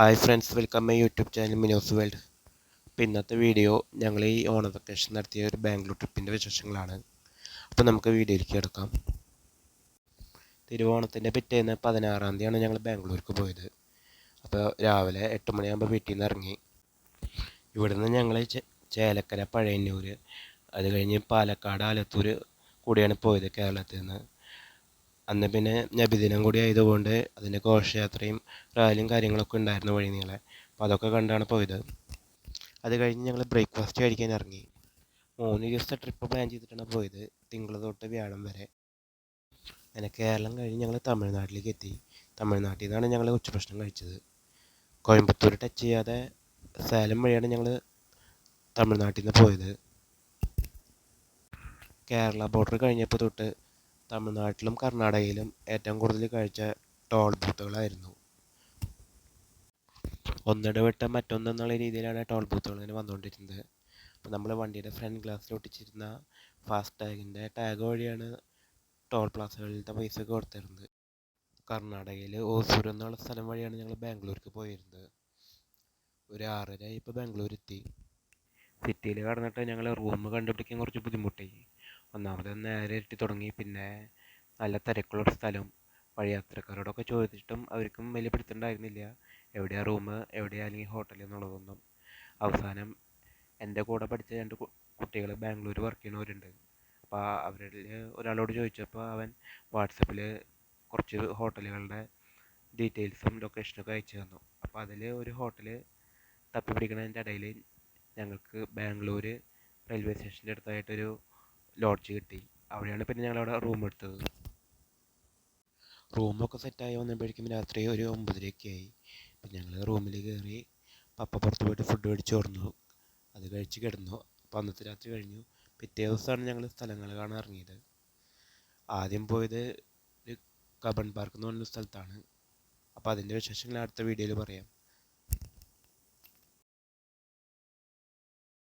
Hi friends welcome my YouTube channel Minos world അപ്പോൾ ഇന്നത്തെ video ഞങ്ങൾ ഈ ഓണ വെക്കേഷൻ നടത്തിയ ഒരു ബാംഗ്ലൂർ ട്രിപ്പിന്റെ വിശേഷങ്ങളാണ്. അപ്പോൾ നമുക്ക് വീഡിയോയിലേക്ക് എടുക്കാം തിരുവോണത്തിന്റെ പിറ്റേന്ന് പതിനാറാം തീയതിയാണ് ഞങ്ങൾ ബാംഗ്ലൂർക്ക് പോയത്. അപ്പോൾ രാവിലെ എട്ട് മണിയാകുമ്പോൾ വീട്ടിൽ നിന്ന് ഇറങ്ങി. ഇവിടുന്ന് ഞങ്ങൾ ചേലക്കര പഴയന്നൂർ അത് കഴിഞ്ഞ് പാലക്കാട് ആലത്തൂർ കൂടിയാണ് പോയത് കേരളത്തിൽ നിന്ന് അന്ന് പിന്നെ നബിദിനം കൂടി ആയതുകൊണ്ട് അതിന്റെ ഘോഷയാത്രയും റാലിയും കാര്യങ്ങളൊക്കെ ഉണ്ടായിരുന്നു വഴി നീളെ അപ്പോൾ അതൊക്കെ കണ്ടാണ് പോയത്. അത് കഴിഞ്ഞ് ഞങ്ങൾ ബ്രേക്ക്ഫാസ്റ്റ് കഴിക്കാൻ ഇറങ്ങി. മൂന്ന് ദിവസത്തെ ട്രിപ്പ് പ്ലാൻ ചെയ്തിട്ടാണ് പോയത് തിങ്കൾ തൊട്ട് വ്യാഴം വരെ. അങ്ങനെ കേരളം കഴിഞ്ഞ് ഞങ്ങൾ തമിഴ്നാട്ടിലേക്ക് എത്തി. തമിഴ്നാട്ടിൽ നിന്നാണ് ഞങ്ങൾ ഉച്ചഭക്ഷണം കഴിച്ചത്. കോയമ്പത്തൂർ ടച്ച് ചെയ്യാതെ സേലം വഴിയാണ് ഞങ്ങൾ തമിഴ്നാട്ടിൽ നിന്ന് പോയത്. കേരള ബോർഡർ കഴിഞ്ഞപ്പോൾ തൊട്ട് തമിഴ്നാട്ടിലും കർണാടകയിലും ഏറ്റവും കൂടുതൽ കഴിച്ച ടോൾ ബൂത്തുകളായിരുന്നു. ഒന്നിടവിട്ട് മറ്റൊന്നെന്നുള്ള രീതിയിലാണ് ടോൾ ബൂത്തുകൾ ഇങ്ങനെ വന്നുകൊണ്ടിരുന്നത്. അപ്പോൾ നമ്മൾ വണ്ടിയുടെ ഫ്രണ്ട് ഗ്ലാസ്സിൽ ഒട്ടിച്ചിരുന്ന ഫാസ്റ്റ് ടാഗിന്റെ ടാഗ് വഴിയാണ് ടോൾ പ്ലാസകളിലത്തെ പൈസ ഒക്കെ കൊടുത്തിരുന്നത്. കർണാടകയിൽ ഓസൂർ എന്നുള്ള സ്ഥലം വഴിയാണ് ഞങ്ങൾ ബാംഗ്ലൂർക്ക് പോയിരുന്നത്. ഒരു ആറര ഇപ്പോൾ ബാംഗ്ലൂർ എത്തി സിറ്റിയിൽ കടന്നിട്ട് ഞങ്ങൾ റൂം കണ്ടുപിടിക്കാൻ കുറച്ച് ബുദ്ധിമുട്ടായി. ഒന്നാമത് നേരെ ഇരുട്ടി തുടങ്ങി. പിന്നെ നല്ല തിരക്കുള്ളൊരു സ്ഥലം. വഴിയാത്രക്കാരോടൊക്കെ ചോദിച്ചിട്ടും അവർക്കും വലിയ പിടുത്തുണ്ടായിരുന്നില്ല എവിടെയാ റൂം എവിടെയാ അല്ലെങ്കിൽ ഹോട്ടൽ എന്നുള്ളതൊന്നും. അവസാനം എന്റെ കൂടെ പഠിച്ച രണ്ട് കുട്ടികൾ ബാംഗ്ലൂർ വർക്ക് ചെയ്യുന്നവരുണ്ട്. അപ്പോൾ അവരിൽ ഒരാളോട് ചോദിച്ചപ്പോൾ അവൻ വാട്സപ്പിൽ കുറച്ച് ഹോട്ടലുകളുടെ ഡീറ്റെയിൽസും ലൊക്കേഷനൊക്കെ അയച്ചു തന്നു. അപ്പോൾ അതിൽ ഒരു ഹോട്ടൽ തപ്പി പിടിക്കുന്നതിന്റെ ഇടയിൽ ഞങ്ങൾക്ക് ബാംഗ്ലൂർ റെയിൽവേ സ്റ്റേഷന്റെ അടുത്തായിട്ടൊരു ലോഡ്ജ് കിട്ടി. അവിടെയാണ് പിന്നെ ഞങ്ങളവിടെ റൂം എടുത്തത്. റൂമൊക്കെ സെറ്റായി വന്നപ്പോഴേക്കും രാത്രി ഒരു ഒമ്പതരയൊക്കെ ആയി. അപ്പം ഞങ്ങൾ റൂമിൽ കയറി പപ്പ പുറത്ത് പോയിട്ട് ഫുഡ് മേടിച്ച് തുറന്നു അത് കഴിച്ച് കിടന്നു. അപ്പം അന്നത്തെ രാത്രി കഴിഞ്ഞു. പിറ്റേ ദിവസമാണ് ഞങ്ങൾ സ്ഥലങ്ങൾ കാണാൻ ഇറങ്ങിയത്. ആദ്യം പോയത് ഒരു കബൺ പാർക്ക് എന്ന് പറഞ്ഞ സ്ഥലത്താണ്. അപ്പോൾ അതിന്റെ വിശേഷങ്ങൾ അടുത്ത വീഡിയോയിൽ പറയാം.